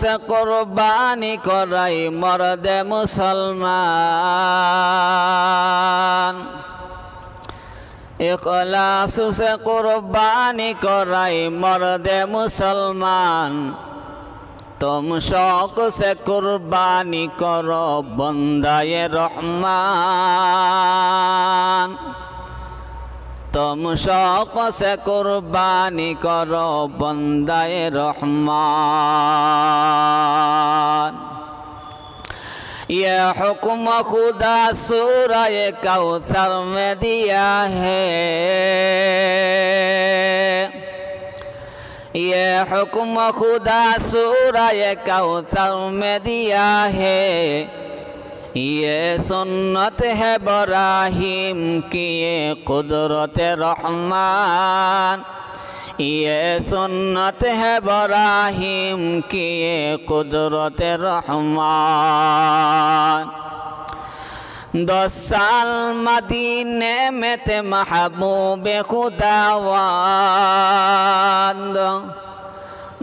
সে কোরবানি করাই মরদে মুসলমান। সে কোরবানি করাই মরদে মুসলমান। তুম শখ সে কোরবানি কর, বন্দায় রহমান। শক সে কোরবানি কর বন্দায় রহমান یہ حکم خدا سورہ کوثر میں دیا ہے یہ حکم خدا سورہ کوثر میں دیا ہے یہ سنت ہے براہیم کی یہ قدرت رحمان یہ سنت ہے براہیم کی یہ قدرت رحمان دس سال مدینے میں تھے محبوب خداوند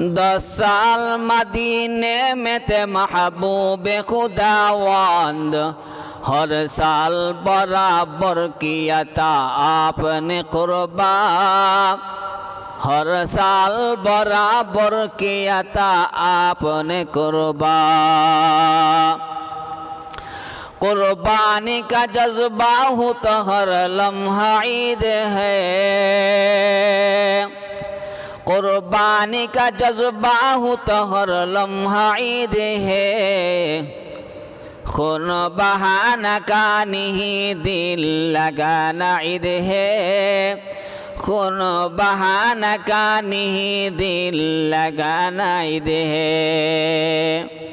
दस साल मदीने में थे महबूब खुदावंद हर साल बराबर किया था आपने कुर्बान हर साल बराबर किया था आपने कुर्बान कुर्बानी का जज्बा हो तो हर लम्हा ईद है कुर्बानी का जज्बा हो तो हर लम्हा ईद है खून बहाना का नहीं दिल लगाना ईद है खून बहाना का नहीं दिल लगाना ईद है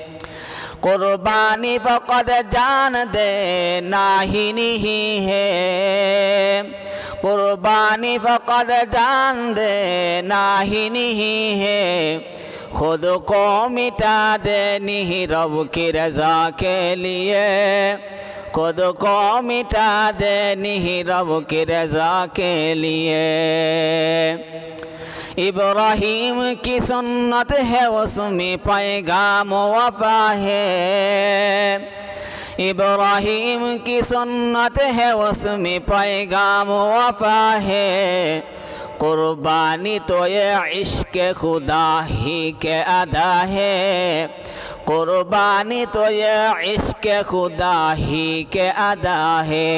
कुर्बानी फकत जान दे नाही नहीं है कुर्बानी फकत जान दे नाही नहीं है खुद को मिटा दे नहीं रब की रजा के लिए खुद को मिटा दे नहीं रब की रजा के लिए इब्राहिम की सुन्नत है उसमें पैगाम वफा है इब्राहिम की सुन्नत है उसमें पैगाम वफा है कुर्बानी तो ये इश्क खुदा ही के अदा है कुर्बानी तो ये इश्क खुदा ही के अदा है